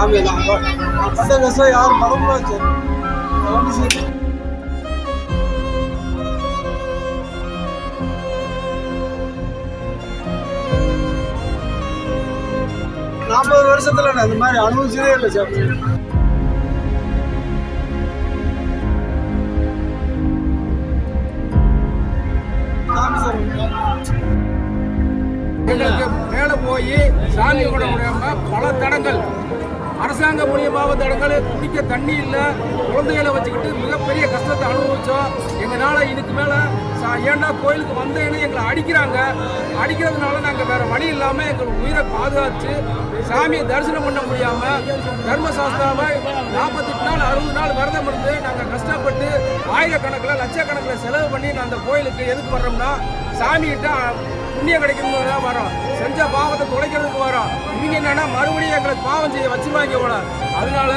சாமி தான் பட்ட கஷ்டம் யாரும் மறந்துடாச்சு நாற்பது வருஷத்துல நான் இந்த மாதிரி அனுபவிச்சதே இல்லை சாமி சாமி மேலே போய் சாமி கூட முடியாம பல தடங்கள். அரசாங்கம் மூலியமாக தடங்கள் குடிக்க தண்ணி இல்லை குழந்தைகளை வச்சுக்கிட்டு மிகப்பெரிய கஷ்டத்தை அனுபவிச்சோம். எங்களால் இதுக்கு மேலே ஏன்டா கோயிலுக்கு வந்தேன்னு எங்களை அடிக்கிறாங்க. அடிக்கிறதுனால நாங்கள் வேற வழி இல்லாமல் எங்கள் உயிரை பாதுகாத்து சாமியை தரிசனம் பண்ண முடியாமல் தர்மசாஸ்திராவை நாற்பத்தெட்டு நாள் அறுபது நாள் விரதம் இருந்து நாங்கள் கஷ்டப்பட்டு ஆயிரக்கணக்கில் லட்சக்கணக்கில் செலவு பண்ணி நான் அந்த கோயிலுக்கு எதுக்கு வர்றோம்னா சாமிகிட்ட புண்ணியம் கிடைக்கணும் தான் வரோம் செஞ்ச பாவத்தை தொலைக்கிறதுக்கு வரோம் இவங்க என்னன்னா மறுபடியும் எங்களை பாவம் செய்ய வச்சிருவாங்க போல. அதனால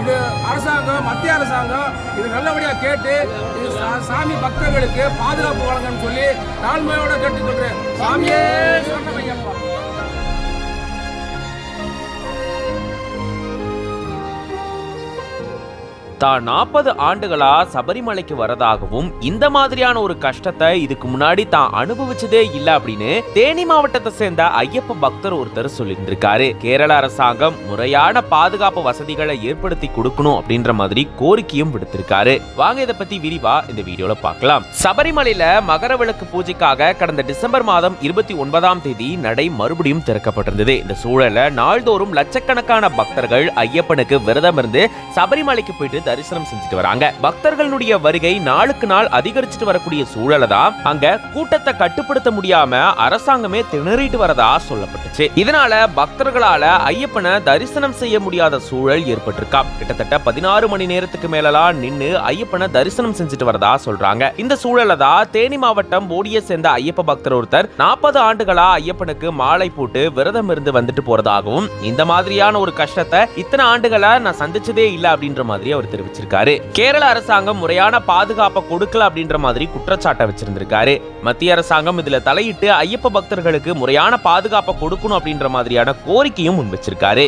இது அரசாங்கம் மத்திய அரசாங்கம் இது நல்லபடியாக கேட்டு இது சா- சாமி பக்தர்களுக்கு பாதுகாப்பு வழங்கன்னு சொல்லி தாழ்மையோட கேட்டுக்கொள்றேன். சாமியே சொன்ன தான் நாற்பது ஆண்டுகளா சபரிமலைக்கு வரதாகவும் இந்த மாதிரியான ஒரு கஷ்டத்தை இதுக்கு முன்னாடி தான் அனுபவிச்சதே இல்ல அப்படின்னு தேனி மாவட்டத்தை சேர்ந்த ஐயப்ப பக்தர் ஒருத்தர் சொல்லியிருந்திருக்காரு. கேரள அரசாங்கம் முறையான பாதுகாப்பு வசதிகளை ஏற்படுத்தி கொடுக்கணும் அப்படின்ற மாதிரி கோரிக்கையும் விடுத்திருக்காரு. வாங்க இதை பத்தி விரிவா இந்த வீடியோல பார்க்கலாம். சபரிமலையில மகர விளக்கு பூஜைக்காக கடந்த டிசம்பர் மாதம் இருபத்தி ஒன்பதாம் தேதி நடை மறுபடியும் திறக்கப்பட்டிருந்தது. இந்த சூழல்ல நாள்தோறும் லட்சக்கணக்கான பக்தர்கள் ஐயப்பனுக்கு விரதம் இருந்து சபரிமலைக்கு போயிட்டு தரிசனம் செஞ்சுட்டு வராங்க. பக்தர்களுடைய வருகை நாளுக்கு நாள் அதிகரிச்சுட்டு வரக்கூடிய சூழலை தான் அங்க கூட்டத்தை கட்டுப்படுத்த முடியாம அரசாங்கமே திணறிட்டு வரதா சொல்லப்பட்டுச்சு. இதனால பக்தர்களால ஐயப்பனை தரிசனம் செய்ய முடியாத சூழல் ஏற்பட்டிருக்கா. கிட்டத்தட்ட பதினாறு மணி நேரத்துக்கு மேலலாம் நின்னு ஐயப்பனை தரிசனம் செஞ்சுட்டு வரதா சொல்றாங்க. இந்த சூழல தான் தேனி மாவட்டம் போடியை சேர்ந்த ஐயப்ப பக்தர் ஒருத்தர் நாற்பது ஆண்டுகளா ஐயப்பனுக்கு மாலை போட்டு விரதம் இருந்து வந்துட்டு போறதாகவும் இந்த மாதிரியான ஒரு கஷ்டத்தை இத்தனை ஆண்டுகளா நான் சந்திச்சதே இல்ல அப்படின்ற மாதிரி அவர் தெரிவிச்சிருக்காரு. கேரள அரசாங்கம் முறையான பாதுகாப்பை கொடுக்கல அப்படின்ற மாதிரி குற்றச்சாட்டை வச்சிருந்திருக்காரு. மத்திய அரசாங்கம் இதுல தலையிட்டு ஐயப்ப பக்தர்களுக்கு முறையான பாதுகாப்பை கொடுக்கணும் அப்படின்ற மாதிரியான கோரிக்கையும் முன் வச்சிருக்காரு